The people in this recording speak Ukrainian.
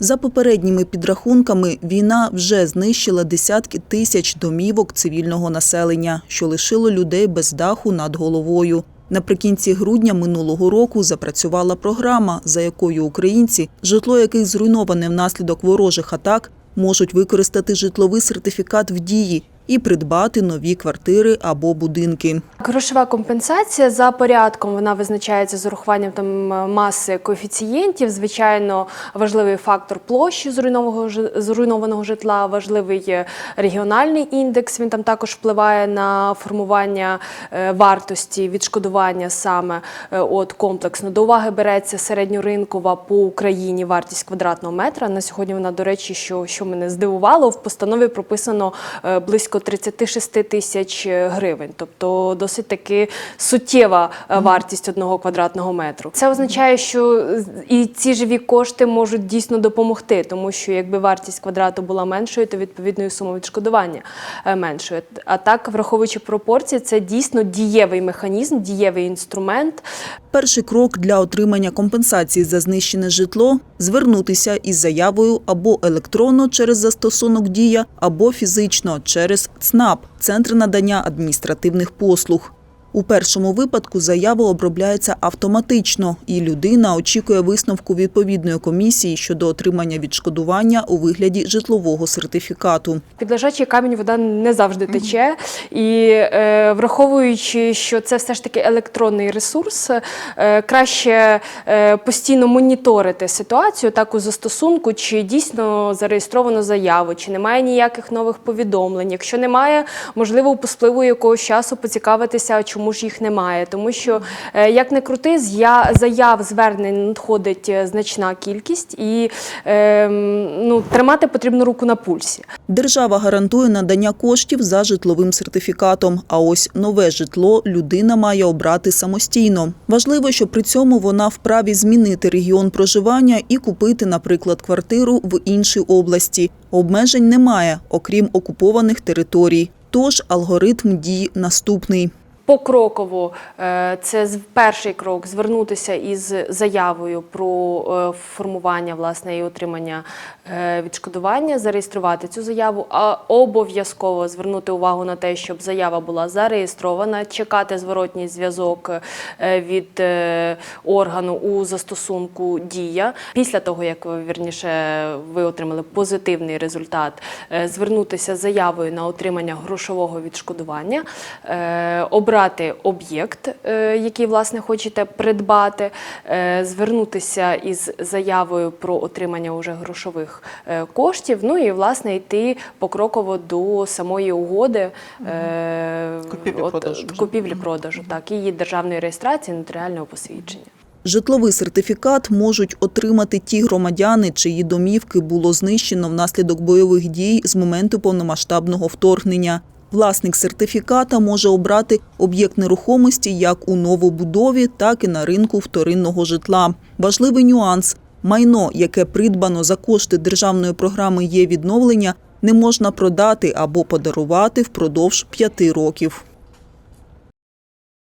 За попередніми підрахунками, війна вже знищила десятки тисяч домівок цивільного населення, що лишило людей без даху над головою. Наприкінці грудня минулого року запрацювала програма, за якою українці, житло яких зруйноване внаслідок ворожих атак, можуть використати житловий сертифікат в дії і придбати нові квартири або будинки. Грошова компенсація за порядком вона визначається з урахуванням там маси коефіцієнтів. Звичайно, важливий фактор площі зруйнованого жи- зруйнованого житла, важливий е, регіональний індекс. Він там також впливає на формування е, вартості відшкодування саме е, от комплексно. До уваги береться середньоринкова по Україні вартість квадратного метра. На сьогодні вона, до речі, що, що мене здивувало, в постанові прописано е, близько 36 тисяч гривень, тобто досить таки суттєва е, вартість одного квадратного метру. Це означає, що і ці живі кошти можуть дійсно допомогти, тому що якби вартість квадрату була меншою, то відповідною сума відшкодування е, меншою. А так, враховуючи пропорції, це дійсно дієвий механізм, дієвий інструмент. Перший крок для отримання компенсації за знищене житло – звернутися із заявою або електронно через застосунок «Дія», або фізично через ЦНАП – Центр надання адміністративних послуг. У першому випадку заява обробляється автоматично, і людина очікує висновку відповідної комісії щодо отримання відшкодування у вигляді житлового сертифікату. Під лежачий камінь вода не завжди тече, і е, враховуючи, що це все ж таки електронний ресурс, е, краще е, постійно моніторити ситуацію так у застосунку, чи дійсно зареєстровано заяву, чи немає ніяких нових повідомлень. Якщо немає, можливо, по спливу якогось часу поцікавитися, а чому ж їх немає. Тому що, е, як не крути, заяв звернень надходить е, значна кількість, і е, ну, тримати потрібно руку на пульсі. Держава гарантує надання коштів за житловим сертифікатом, а ось нове житло людина має обрати самостійно. Важливо, що при цьому вона вправі змінити регіон проживання і купити, наприклад, квартиру в іншій області. Обмежень немає, окрім окупованих територій. Тож алгоритм дій наступний. Покроково е, це перший крок звернутися із заявою про е, формування власне і отримання е, відшкодування, зареєструвати цю заяву, а обов'язково звернути увагу на те, щоб заява була зареєстрована, чекати зворотній зв'язок від органу у застосунку Дія. Після того, як вірніше ви отримали позитивний результат, звернутися заявою на отримання грошового відшкодування, обрати об'єкт, е, який власне хочете придбати, е, звернутися із заявою про отримання уже грошових е, коштів. Ну і власне йти покроково до самої угоди Купівлі-продажу купівлі-продажу, так і її державної реєстрації нотаріального посвідчення. Житловий сертифікат можуть отримати ті громадяни, чиї домівки було знищено внаслідок бойових дій з моменту повномасштабного вторгнення. Власник сертифіката може обрати об'єкт нерухомості як у новобудові, так і на ринку вторинного житла. Важливий нюанс – майно, яке придбано за кошти державної програми «Є відновлення», не можна продати або подарувати впродовж п'яти років.